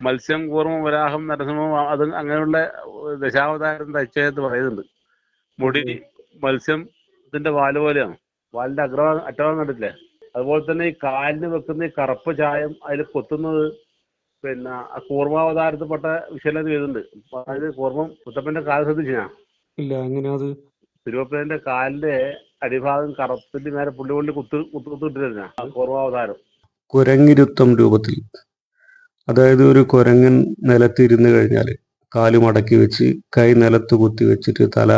മത്സ്യം കൂർമ്മം വരാഹം നരസിംഹം അത് അങ്ങനെയുള്ള ദശാവതാരം തയ്ച്ചത് പറയുന്നുണ്ട്. മുടി മത്സ്യം ഇതിന്റെ വാൽ പോലെയാണ്. വാലിന്റെ അഗ്രഭാഗം അറ്റഭാഗം കണ്ടിട്ടില്ലേ? അതുപോലെ തന്നെ ഈ കാലിന് വെക്കുന്ന ഈ കറുപ്പ് ചായം അതിൽ കൊത്തുന്നത് പിന്നെ ആ കൂർമാവതാരത്തിൽപ്പെട്ട വിഷയം ചെയ്തിട്ടുണ്ട് അതായത് കൂർമ്മം കുത്തപ്പന്റെ കാൽ ശ്രദ്ധിച്ചാ ഇല്ല അങ്ങനെ അത്? തിരുവപ്പന്റെ കാലിന്റെ അടിഭാഗം കറുപ്പിന്റെ നേരെ പുള്ളി പുള്ളി കുത്തു കുത്തു കുത്ത് ഇട്ടിരുന്ന കൂർമാവതാരം. കുരങ്ങിരുത്തം രൂപത്തിൽ. അതായത് ഒരു കുരങ്ങൻ നിലത്തിരുന്ന് കഴിഞ്ഞാൽ കാൽ മടക്കി വെച്ച് കൈ നിലത്ത് കുത്തി വെച്ചിട്ട് തല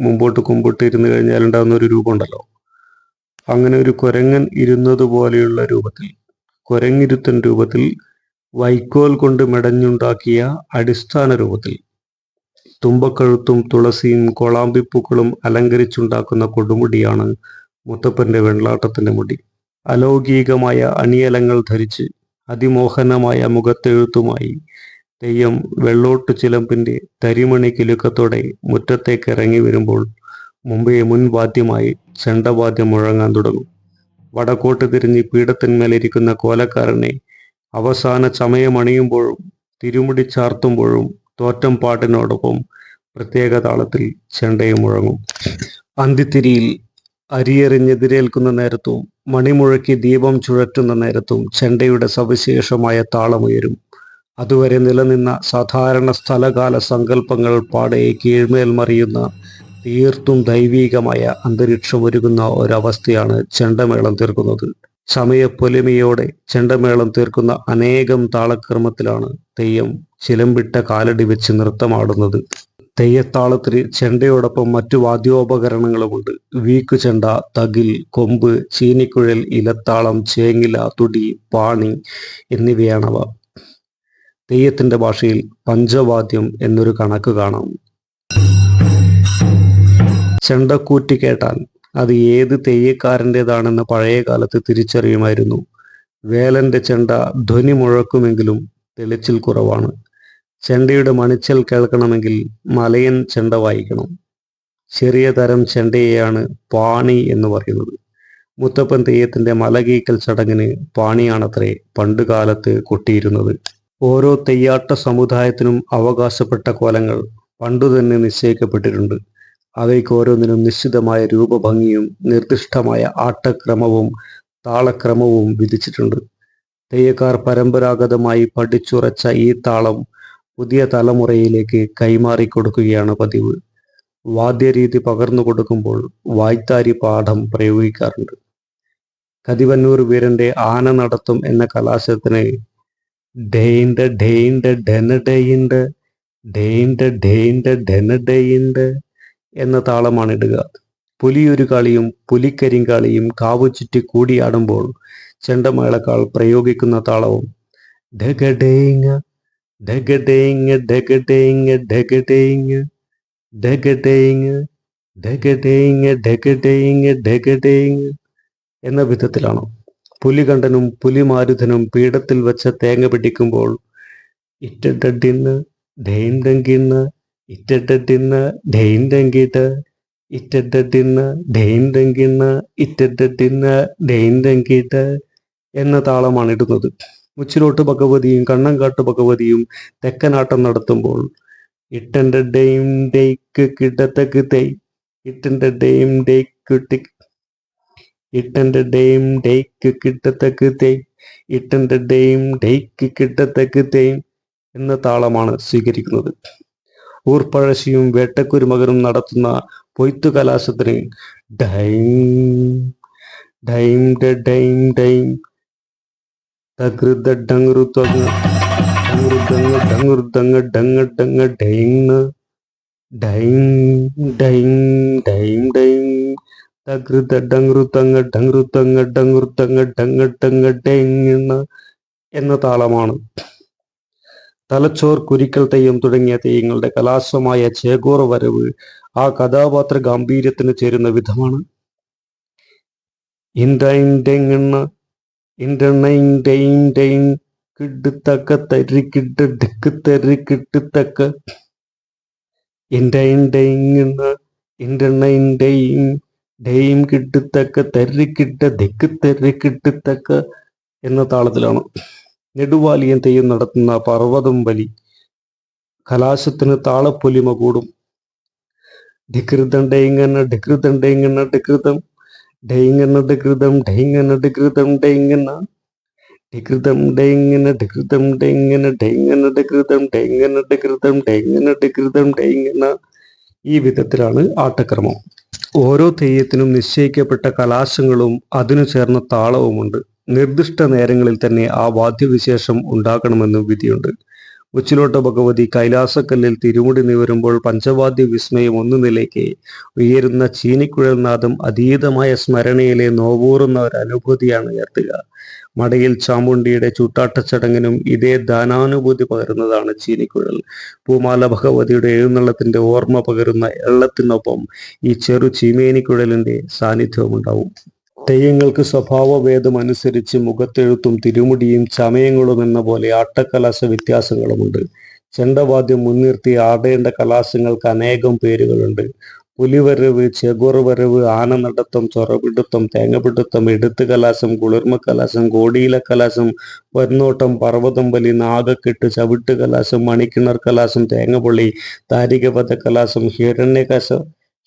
മുമ്പോട്ട് കുമ്പിട്ട് ഇരുന്ന് കഴിഞ്ഞാൽ ഉണ്ടാകുന്ന ഒരു രൂപമുണ്ടല്ലോ അങ്ങനെ ഒരു കുരങ്ങൻ ഇരുന്നത് പോലെയുള്ള രൂപത്തിൽ കുരങ്ങിരുത്തൻ രൂപത്തിൽ വൈക്കോൽ കൊണ്ട് മെടഞ്ഞുണ്ടാക്കിയ അടിസ്ഥാന രൂപത്തിൽ തുമ്പക്കഴുത്തും തുളസിയും കൊളാമ്പിപ്പൂക്കളും അലങ്കരിച്ചുണ്ടാക്കുന്ന കൊടുമുടിയാണ് മുത്തപ്പന്റെ വെള്ളാട്ടത്തിന്റെ മുടി. അലൗകികമായ അണിയലങ്ങൾ ധരിച്ച് അതിമോഹനമായ മുഖത്തെഴുത്തുമായി തെയ്യം വെള്ളോട്ടു ചിലമ്പിന്റെ തരിമണി കിലുക്കത്തോടെ മുറ്റത്തേക്ക് ഇറങ്ങി വരുമ്പോൾ മുമ്പേ മുൻവാദ്യമായി ചെണ്ടവാദ്യം മുഴങ്ങാൻ തുടങ്ങും. വടക്കോട്ട് തിരിഞ്ഞ് പീഠത്തിന്മേലിരിക്കുന്ന കോലക്കാരനെ അവസാന ചമയമണിയുമ്പോഴും തിരുമുടി ചാർത്തുമ്പോഴും തോറ്റം പാട്ടിനോടൊപ്പം പ്രത്യേക താളത്തിൽ ചെണ്ടയും മുഴങ്ങും. അന്തിത്തിരിയിൽ അരിയെറിഞ്ഞെതിരേൽക്കുന്ന നേരത്തും മണിമുഴക്കി ദീപം ചുഴറ്റുന്ന നേരത്തും ചെണ്ടയുടെ സവിശേഷമായ താളമുയരും. അതുവരെ നിലനിന്ന സാധാരണ സ്ഥലകാല സങ്കല്പങ്ങൾ പാടെ കീഴ്മേൽ മറിയുന്ന തീർത്തും ദൈവീകമായ അന്തരീക്ഷമൊരുങ്ങുന്ന ഒരവസ്ഥയാണ് ചെണ്ടമേളം തീർക്കുന്നത്. സമയപ്പൊലിമയോടെ ചെണ്ടമേളം തീർക്കുന്ന അനേകം താളക്രമത്തിലാണ് തെയ്യം ചിലമ്പിട്ട കാലടി വെച്ച് നൃത്തമാടുന്നത്. തെയ്യത്താളത്തിന് ചെണ്ടയോടൊപ്പം മറ്റു വാദ്യോപകരണങ്ങളുമുണ്ട്. വീക്കു ചെണ്ട തകിൽ കൊമ്പ് ചീനിക്കുഴൽ ഇലത്താളം ചേങ്ങില തുടി പാണി എന്നിവയാണവ. തെയ്യത്തിന്റെ ഭാഷയിൽ പഞ്ചവാദ്യം എന്നൊരു കണക്ക് കാണാം. ചെണ്ടക്കൂറ്റി കേട്ടാൽ അത് ഏത് തെയ്യക്കാരന്റെതാണെന്ന് പഴയ കാലത്ത് തിരിച്ചറിയുമായിരുന്നു. വേലന്റെ ചെണ്ട ധ്വനി മുഴക്കുമെങ്കിലും തെളിച്ചിൽ കുറവാണ്. ചെണ്ടയുടെ മണിച്ചൽ കേൾക്കണമെങ്കിൽ മലയൻ ചെണ്ട വായിക്കണം. ചെറിയ തരം ചെണ്ടയെയാണ് പാണി എന്ന് പറയുന്നത്. മുത്തപ്പൻ തെയ്യത്തിന്റെ മലകീക്കൽ ചടങ്ങിന് പാണിയാണത്രേ പണ്ടുകാലത്ത് കൊട്ടിയിരുന്നത്. ഓരോ തെയ്യാട്ട സമുദായത്തിനും അവകാശപ്പെട്ട കോലങ്ങൾ പണ്ടു തന്നെ നിശ്ചയിക്കപ്പെട്ടിട്ടുണ്ട്. അവയ്ക്ക് ഓരോന്നിനും നിശ്ചിതമായ രൂപഭംഗിയും നിർദ്ദിഷ്ടമായ ആട്ടക്രമവും താളക്രമവും വിധിച്ചിട്ടുണ്ട്. തെയ്യക്കാർ പരമ്പരാഗതമായി പഠിച്ചുറച്ച ഈ താളം പുതിയ തലമുറയിലേക്ക് കൈമാറി കൊടുക്കുകയാണ് പതിവ്. വാദ്യരീതി പകർന്നു കൊടുക്കുമ്പോൾ വായ്ത്താരി പാഠം പ്രയോഗിക്കാറുണ്ട്. കതിവന്നൂർ വീരന്റെ ആന നടത്തും എന്ന കലാശത്തിന് ഡെയിൻഡ ഡെയിൻഡ ഡെയിൻഡ ഡെയിൻഡ എന്ന താളമാണ് ഇടുക. പുലിയൊരു കളിയും പുലിക്കരിങ്കാളിയും കാവുചുറ്റി കൂടിയാടുമ്പോൾ ചെണ്ടമേളക്കാൾ പ്രയോഗിക്കുന്ന താളവും ധഗതേങ് ധഗതേങ് ധഗതേങ് ധഗതേങ് ധഗതേങ് ധഗതേങ് ധഗതേങ് എന്ന വിധത്തിലാണ്. പുലികണ്ഠനും പുലിമാരുധനും പീഠത്തിൽ വെച്ച തേങ്ങ പിടിക്കുമ്പോൾ ഇറ്റഡിന്ന് ധൈം തങ്കിന്ന് ഇറ്റഡിന്ന് ധൈം തങ്കിട്ട് ഇറ്റഡിന്ന് ധൈം തങ്കിന്ന് ഇറ്റഡിന്ന് ധൈം തങ്കിട്ട് എന്ന താളമാണ് ഇടുന്നത്. മുച്ചിലോട്ട് ഭഗവതിയും കണ്ണങ്കാട്ട് ഭഗവതിയും തെക്കനാട്ടം നടത്തുമ്പോൾ ഇട്ടന്റെ ഡെയിം ഡേക്ക് കിടത്തക്ക് തൈ ഇട്ടന്റെ ഡെയിം ഡേക്ക് ടി ഇട്ടന്റെ ഡെയിം ഡേക്ക് കിട്ടത്തക്ക് തൈ ഇട്ടന്റെ ഡെയിം ഡേക്ക് കിട്ടത്തക്ക് തൈ എന്ന താളമാണ് സ്വീകരിക്കുന്നത്. ഊർപ്പഴശ്ശിയും വേട്ടക്കുരുമകനും നടത്തുന്ന പൊയ്ത്തു കലാശത്തിന് ഡൈം ഡ ഡൈം ഡൈം തകൃത ഡങ്ങറു ത്വങ്ങ ഡങ്ങറു ദങ്ങ ഡങ്ങറു ദങ്ങ ഡങ്ങ ഡങ്ങ ഡൈങ് ഡൈങ് ഡൈങ് ഡൈങ് ഡൈങ് തകൃത ഡങ്ങറു തങ്ങ ഡങ്ങറു തങ്ങ ഡങ്ങറു തങ്ങ ഡങ്ങ ഡങ്ങ ഡൈങ് എന്ന താളമാണ്. തലച്ചോർ കുരിക്കൽ തെയ്യം തുടങ്ങിയ തെയ്യങ്ങളുടെ കലാശമായ ചേകോർ വരവ് ആ കഥാപാത്ര ഗാംഭീര്യത്തിന് ചേരുന്ന വിധമാണ്. ഇൻഡൈൻഡെങ്ങ ഇൻഡൈൻഡൈൻ കിട്ടുത്തക്ക തരി കിട്ട് ഡിക്ക് തരി കിട്ടുത്തക്ക ഡെയിം കിട്ടുത്തക്ക തരി കിട്ട ദിക്ക് തരി കിട്ടുത്തക്ക എന്ന താളത്തിലാണ്. നെടുവാലിയൻ തെയ്യം നടത്തുന്ന പർവതം വലി കലാശത്തിന് താളപ്പൊലിമ കൂടും. ഡികൃതം ഡെയ്ങ്ങന ഡികൃതം ഡെയ്ങ്ങന ഡെയ്ങ്ങന ഡികൃതം ഡെയ്ങ്ങന ഡികൃതം ഡെയ്ങ്ങന ഡികൃതം ഡെയ്ങ്ങന ഡികൃതം ഡെയ്ങ്ങന ഡെയ്ങ്ങന ഡികൃതം ഡെയ്ങ്ങന ഡികൃതം ഡെയ്ങ്ങന ഈ വിധത്തിലാണ് ആട്ടക്രമം. ഓരോ തെയ്യത്തിനും നിശ്ചയിക്കപ്പെട്ട കലാശങ്ങളും അതിനു ചേർന്ന താളവുമുണ്ട്. നിർദ്ദിഷ്ട നേരങ്ങളിൽ തന്നെ ആ വാദ്യവിശേഷം ഉണ്ടാകണമെന്നും വിധിയുണ്ട്. ഉച്ചിലോട്ട ഭഗവതി കൈലാസക്കല്ലിൽ തിരുമുടി നിവരുമ്പോൾ പഞ്ചവാദ്യ വിസ്മയം ഒന്നു നിലയ്ക്ക്. ഉയരുന്ന ചീനിക്കുഴൽനാഥം അതീതമായ സ്മരണയിലെ നോവൂറുന്ന ഒരു അനുഭൂതിയാണ് ഉയർത്തുക. മടയിൽ ചാമുണ്ടിയുടെ ചൂട്ടാട്ട ചടങ്ങിനും ഇതേ ദാനാനുഭൂതി പകരുന്നതാണ് ചീനിക്കുഴൽ. പൂമാല ഭഗവതിയുടെ എഴുന്നള്ളത്തിന്റെ ഓർമ്മ പകരുന്ന എള്ളത്തിനൊപ്പം ഈ ചെറു ചീമേനിക്കുഴലിന്റെ സാന്നിധ്യവുമുണ്ടാവും. തെയ്യങ്ങൾക്ക് സ്വഭാവഭേദം അനുസരിച്ച് മുഖത്തെഴുത്തും തിരുമുടിയും ചമയങ്ങളും എന്ന പോലെ ആട്ടക്കലാശ വ്യത്യാസങ്ങളുമുണ്ട്. ചെണ്ടവാദ്യം മുൻനിർത്തി ആടേണ്ട കലാശങ്ങൾക്ക് അനേകം പേരുകളുണ്ട്. പുലിവരവ് ചെകുറവരവ് ആനനടത്തം ചൊറപിടുത്തം തേങ്ങപിടുത്തം എടുത്ത് കലാശം കുളിർമ കലാശം കോടിയില കലാശം വന്നോട്ടം പർവതം വലി നാഗക്കെട്ട് ചവിട്ട് കലാശം മണിക്കിണർ കലാശം തേങ്ങപൊള്ളി താരികപഥ കലാശം ഹിരണ്യകശ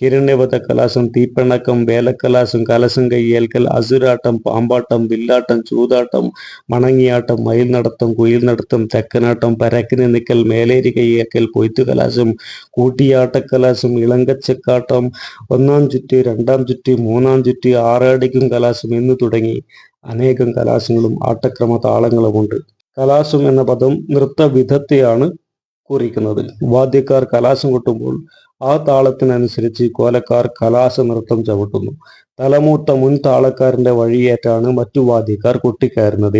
ഹിരണ്യവധ കലാശം തീപ്പണക്കം വേലക്കലാശം കലശം കയ്യേൽക്കൽ അസുരാട്ടം പാമ്പാട്ടം വില്ലാട്ടം ചൂതാട്ടം മണങ്ങിയാട്ടം മയിൽ നടത്തം കുയിൽ നടത്തം തെക്കനാട്ടം പരക്കിന് നിക്കൽ മേലേരി കയ്യേൽക്കൽ പൊയ്ത്തു കലാശം കൂട്ടിയാട്ടക്കലാശം ഇളങ്കച്ചക്കാട്ടം ഒന്നാം ചുറ്റ് രണ്ടാം ചുറ്റ് മൂന്നാം ചുറ്റ് ആറാടിക്കും കലാശം എന്ന് തുടങ്ങി അനേകം കലാശങ്ങളും ആട്ടക്രമ താളങ്ങളുമുണ്ട് കലാശം എന്ന പദം നൃത്തവിധത്തെയാണ് കുറിക്കുന്നത് വാദ്യക്കാർ കലാശം കൊട്ടുമ്പോൾ ആ താളത്തിനനുസരിച്ച് കോലക്കാർ കലാശ നൃത്തം ചവിട്ടുന്നു. തലമൂത്ത മുൻ താളക്കാരന്റെ വഴിയേറ്റാണ് മറ്റു വാദ്യക്കാർ കൊട്ടിക്കയറുന്നത്.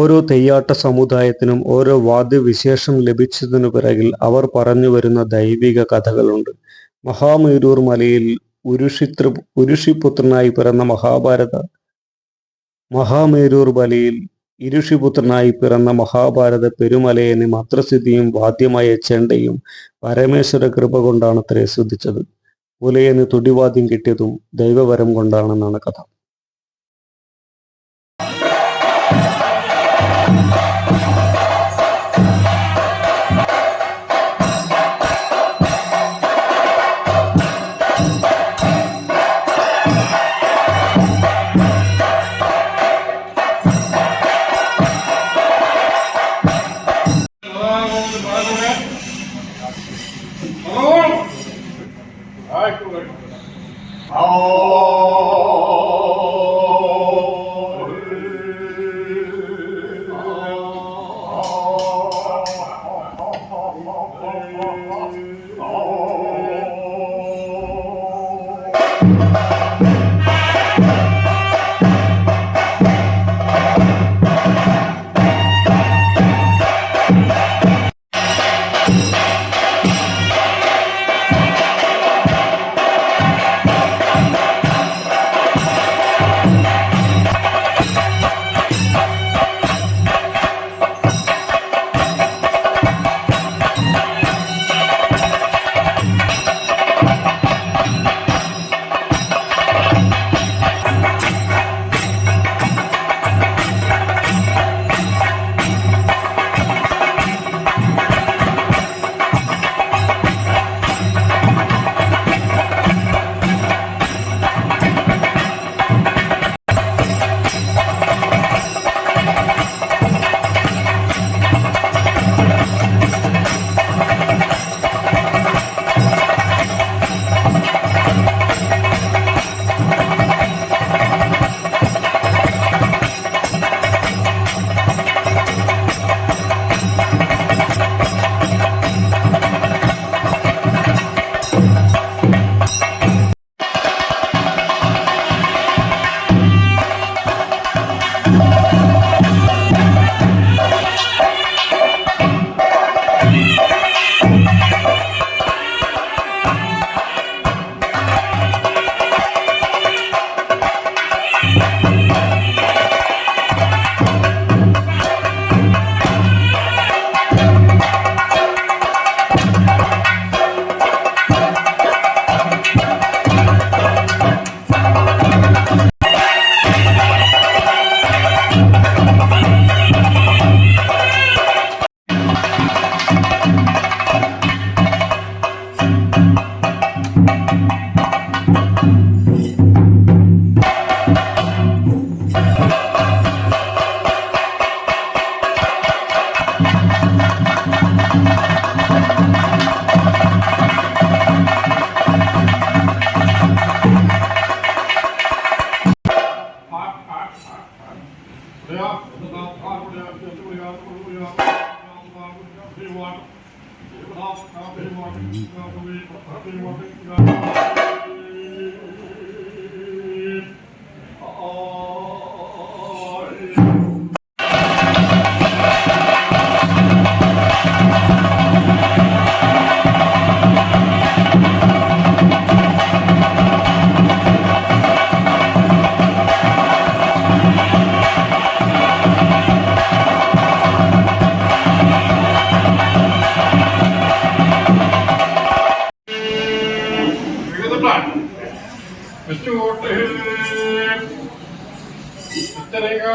ഓരോ തെയ്യാട്ട സമുദായത്തിനും ഓരോ വാദ്യവിശേഷം ലഭിച്ചതിനു പിറകിൽ അവർ പറഞ്ഞു വരുന്ന ദൈവിക കഥകളുണ്ട്. മഹാമേരൂർ മലയിൽ ഉരുഷിത്ര ഉരുഷിപുത്രനായി പിറന്ന മഹാഭാരത മഹാമേരൂർ മലയിൽ ഇരുഷിപുത്രനായി പിറന്ന മഹാഭാരത പെരുമലയന് മന്ത്രസിദ്ധിയും വാദ്യമായ ചെണ്ടയും പരമേശ്വര കൃപ കൊണ്ടാണ് അത്രേ ശ്രദ്ധിച്ചത്. പുലയന് തുടിവാദ്യം കിട്ടിയതും ദൈവവരം കൊണ്ടാണെന്നാണ് കഥ. Oh.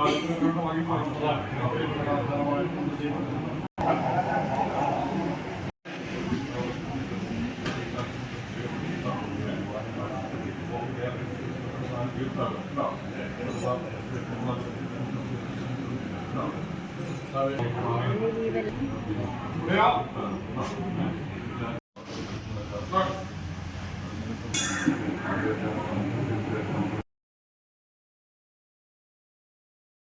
Ja.